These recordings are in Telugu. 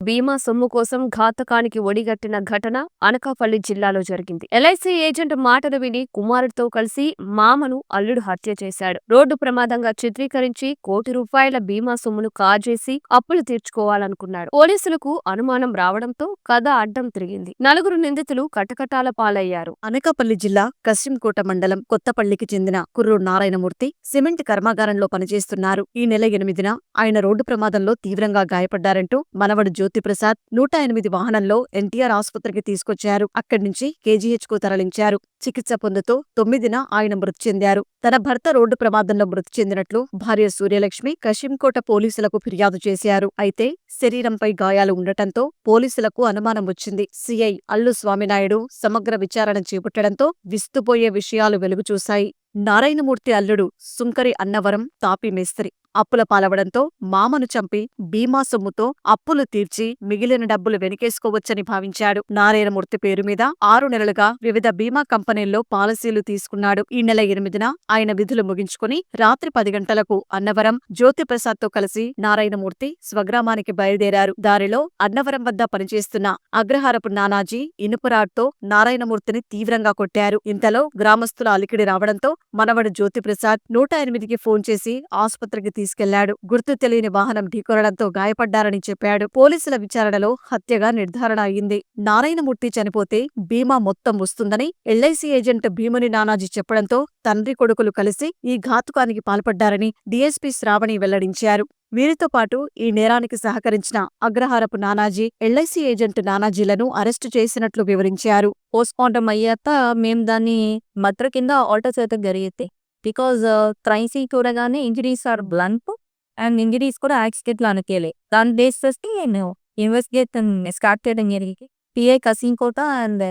బీమా సొమ్ము కోసం ఘాతకానికి ఒడిగట్టిన ఘటన అనకాపల్లి జిల్లాలో జరిగింది. ఎల్ఐసి ఏజెంట్ మాటలు విని కుమారుడితో కలిసి మామను అల్లుడు హత్య చేశాడు. రోడ్డు ప్రమాదంగా చిత్రీకరించి కోటి రూపాయల బీమా సొమ్మును కాజేసి అప్పులు తీర్చుకోవాలనుకున్నాడు. పోలీసులకు అనుమానం రావడంతో కథ అడ్డం తిరిగింది. నలుగురు నిందితులు కటకటాల పాలయ్యారు. అనకాపల్లి జిల్లా కశ్యంకోట మండలం కొత్తపల్లికి చెందిన కుర్రు నారాయణమూర్తి సిమెంట్ కర్మాగారంలో పనిచేస్తున్నారు. ఈ నెల ఎనిమిదిన ఆయన రోడ్డు ప్రమాదంలో తీవ్రంగా గాయపడ్డారంటూ మనవడు జ్యోతిప్రసాద్ నూట ఎనిమిది వాహనంలో ఎన్టీఆర్ ఆసుపత్రికి తీసుకొచ్చారు. అక్కడి నుంచి కేజీహెచ్కు తరలించారు. చికిత్స పొందుతూ తొమ్మిదిన ఆయన మృతి చెందారు. తన భర్త రోడ్డు ప్రమాదంలో మృతి చెందినట్లు భార్య సూర్యలక్ష్మి కశింకోట పోలీసులకు ఫిర్యాదు చేశారు. అయితే శరీరంపై గాయాలు ఉండటంతో పోలీసులకు అనుమానం వచ్చింది. సిఐ అల్లు స్వామినాయుడు సమగ్ర విచారణ చేపట్టడంతో విస్తుపోయే విషయాలు వెలుగుచూశాయి. నారాయణమూర్తి అల్లుడు సుంకరి అన్నవరం తాపి మేస్త్రి. అప్పుల పాలవడంతో మామను చంపి బీమా సొమ్ముతో అప్పులు తీర్చి మిగిలిన డబ్బులు వెనకేసుకోవచ్చని భావించాడు. నారాయణమూర్తి పేరు మీద ఆరు నెలలుగా వివిధ బీమా కంపెనీల్లో పాలసీలు తీసుకున్నాడు. ఈ నెల ఎనిమిదిన ఆయన విధులు ముగించుకుని రాత్రి పది గంటలకు అన్నవరం జ్యోతిప్రసాద్తో కలిసి నారాయణమూర్తి స్వగ్రామానికి బయలుదేరారు. దారిలో అన్నవరం వద్ద పనిచేస్తున్న అగ్రహారపు నానాజీ ఇనుపురాడ్తో నారాయణమూర్తిని తీవ్రంగా కొట్టారు. ఇంతలో గ్రామస్తుల అలికిడి రావడంతో మనవడు జ్యోతిప్రసాద్ నూట ఎనిమిదికి ఫోన్ చేసి ఆసుపత్రికి తీసుకెళ్ళాడు. గుర్తు తెలియని వాహనం ఢీకొనడంతో గాయపడ్డారని చెప్పాడు. పోలీసుల విచారణలో హత్యగా నిర్ధారణ అయింది నారాయణమూర్తి చనిపోతే బీమా మొత్తం వస్తుందని ఎల్ఐసి ఏజెంట్ భీముని నానాజీ చెప్పడంతో తండ్రి కొడుకులు కలిసి ఈ ఘాతుకానికి పాల్పడ్డారని డీఎస్పీ శ్రావణి వెల్లడించారు. వీరితో పాటు ఈ నేరానికి సహకరించిన అగ్రహారపు నానాజీ ఎల్ఐసి ఏజెంట్ నానాజీలను అరెస్టు చేసినట్లు వివరించారు. పోస్ట్మార్టం అయ్యాక మేము దాన్ని మద్ర కింద ఆల్టర్ చేయడం జరిగింది బికాజ్ ట్రైసీ చూడగానే injuries are blunt and injuries కూడా యాక్సిడెంట్లు అనుకోలే. దాని బేస్ నేను ఇన్వెస్టిగేషన్ స్టార్ట్ చేయడం జరిగింది. PI Kasimkota and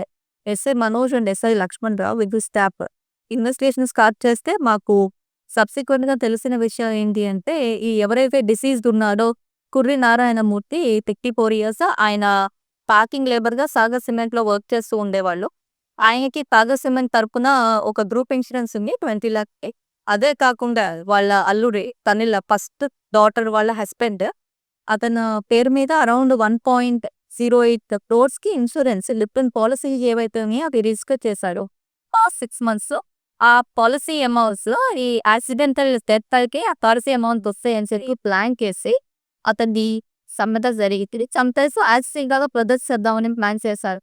SI Manoj and SI Lakshman Rao with staff. Investigation start చేస్తే మాకు సబ్సిక్వెంట్గా తెలిసిన విషయం ఏంటి అంటే ఈ ఎవరైతే డిసీజ్డ్ ఉన్నాడో Kurri Narayanamurthy fifty four years ఆయన ప్యాకింగ్ లేబర్గా సాగర్ సిమెంట్లో వర్క్ చేస్తూ ఉండేవాళ్ళు. ఆయనకి సాగర్ సిమెంట్ తరపున ఒక గ్రూప్ ఇన్సూరెన్స్ ఉంది ట్వంటీ లాక్ అదే కాకుండా వాళ్ళ అల్లుడి తనిల ఫస్ట్ డాటర్ వాళ్ళ హస్బెండ్ అతని పేరు మీద around one point zero eight క్రోర్స్కి insurance లిప్టన్ పాలసీ ఏవైతే ఉన్నాయో అవి రిజిస్టర్ చేశారు. సిక్స్ మంత్స్ ఆ పాలసీ అమౌంట్స్లో ఈ యాక్సిడెంటల్ డెత్ అయితే ఆ పాలసీ అమౌంట్ వస్తాయని చెప్పి ప్లాన్ చేసి అతన్ని సమ్మత జరిగింది. చంపేసి యాక్సిడెంట్గా ప్రదర్శిద్దామని ప్లాన్ చేశారు.